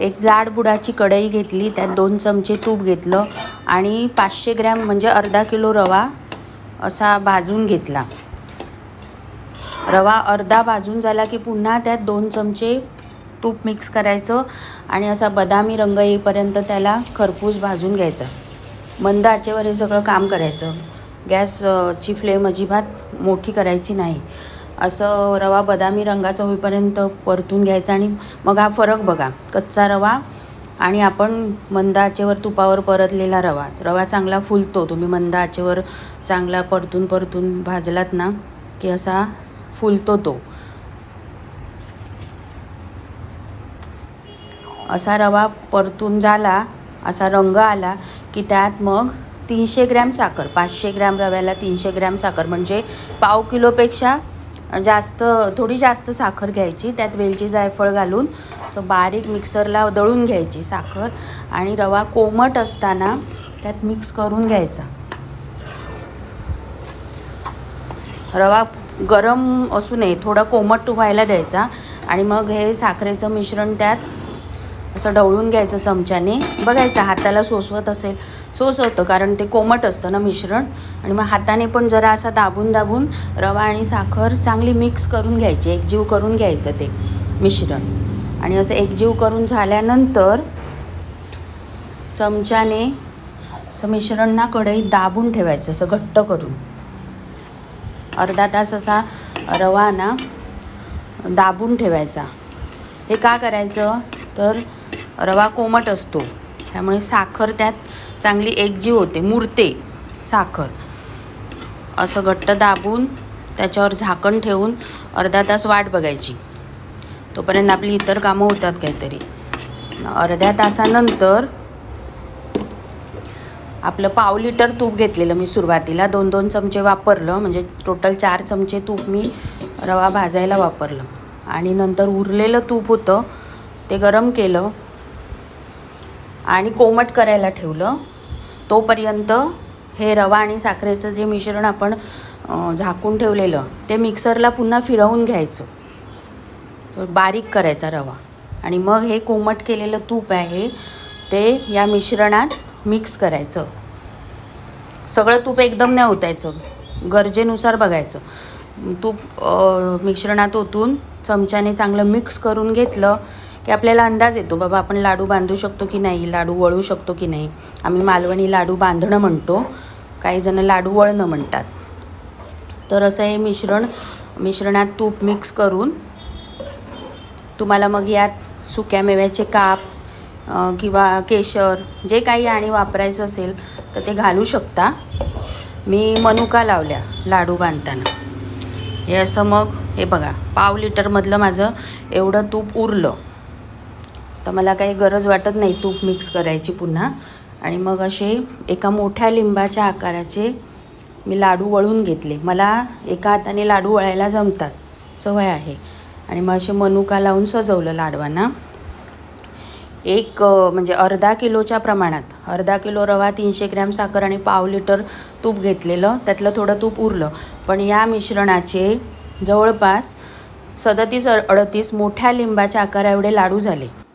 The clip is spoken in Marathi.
एक जाड बुडाची कढई घेतली त्यात दोन चमचे तूप घेतलं आणि पाचशे ग्रॅम म्हणजे अर्धा किलो रवा असा भाजून घेतला. रवा अर्धा भाजून झाला की पुन्हा त्यात दोन चमचे तूप मिक्स करायचं आणि असा बदामी रंग येईपर्यंत त्याला खरपूस भाजून घ्यायचा. मंद आचेवर हे सगळं काम करायचं. गॅसची फ्लेम अजिबात मोठी करायची नाही. असं रवा बदामी रंगाचा होईपर्यंत परतून घ्यायचा आणि मग हा फरक बघा. कच्चा रवा आणि आपण मंद आचेवर तुपावर परतलेला रवा. रवा चांगला फुलतो. तुम्ही मंद आचेवर चांगला परतून परतून भाजलात ना की असा फुलतो तो. असा रवा परतून झाला असा रंग आला की त्यात मग तीनशे ग्रॅम साखर. पाचशे ग्रॅम रव्याला तीनशे ग्रॅम साखर. म्हणजे पाव किलोपेक्षा जास्त थोडी जास्त साखर घ्यायची त्यात वेलची जायफळ घालून सो बारीक मिक्सरला दळून घ्यायची साखर आणि रवा कोमट असताना त्यात मिक्स करून घ्यायचा. रवा गरम असू नये थोडा कोमट व्हायला द्यायचा आणि मग हे साखरेचं मिश्रण त्यात असं ढवळून घ्यायचं चमच्याने. बघायचं हाताला सोसवत असेल सोसवतं कारण ते कोमट असतं ना मिश्रण. आणि मग हाताने पण जरा असा दाबून दाबून रवा आणि साखर चांगली मिक्स करून घ्यायची एकजीव करून घ्यायचं ते मिश्रण. आणि असं एकजीव करून झाल्यानंतर चमच्याने असं मिश्रण ना कढईत दाबून ठेवायचं असं घट्ट करून. अर्धा तास असा रवा ना दाबून ठेवायचा. हे का करायचं? तर रवा कोमट असतो. त्यामुळे साखर त्यात चांगली एकजीव होते. मुरते साखर. असं घट्ट दाबून त्याच्यावर झाकण ठेवून अर्धा तास वाट बघायची. तोपर्यंत आपली इतर कामं होतात काहीतरी. अर्ध्या तासानंतर आपलं पाव लिटर तूप घेतलेलं मी सुरुवातीला. दोन दोन चमचे वापरलं. म्हणजे टोटल चार चमचे तूप मी रवा भाजायला वापरलं. आणि नंतर उरलेलं तूप होतं. ते गरम केलं. आणि कोमट करायला ठेवलं. तोपर्यंत हे रवा आणि साखरेचं जे मिश्रण आपण झाकून ठेवलेलं ते मिक्सरला पुन्हा फिरवून घ्यायचं. बारीक करायचा रवा. आणि मग हे कोमट केलेलं तूप आहे ते या मिश्रणात मिक्स करायचं. सगळं तूप एकदम नाही ओतायचं. गरजेनुसार बघायचं. तूप मिश्रणात ओतून चमच्याने चांगलं मिक्स करून घेतलं. की आपल्याला अंदाज येतो बाबा आपण लाडू बांधू शकतो की नाही? लाडू वळू शकतो की नाही? आम्ही मालवणी लाडू बांधणं म्हणतो. काही जण लाडू वळणं म्हणतात. तर असं हे मिश्रण मिश्रणात तूप मिक्स करून तुम्हाला मग यात सुक्या मेव्याचे काप किंवा केशर जे काही आणि वापरायचं असेल तर ते घालू शकता. मी मनुका लावल्या लाडू बांधताना. हे असं मग हे बघा पाव लिटरमधलं माझं एवढं तूप उरलं. तर मला काही गरज वाटत नाही तूप मिक्स करायची पुन्हा. आणि मग असे एका मोठ्या लिंबाच्या आकाराचे मी लाडू वळून घेतले. मला एका हाताने लाडू वळायला जमतात. सवय आहे. आणि मग असे मनुका लावून सजवलं लाडवांना. एक म्हणजे अर्धा किलोच्या प्रमाणात. अर्धा किलो रवा तीनशे ग्रॅम साखर आणि पाव लिटर तूप घेतलेलं. त्यातलं थोडं तूप उरलं. पण या मिश्रणाचे जवळपास सदतीस अडतीस मोठ्या लिंबाच्या आकारा एवढे लाडू झाले.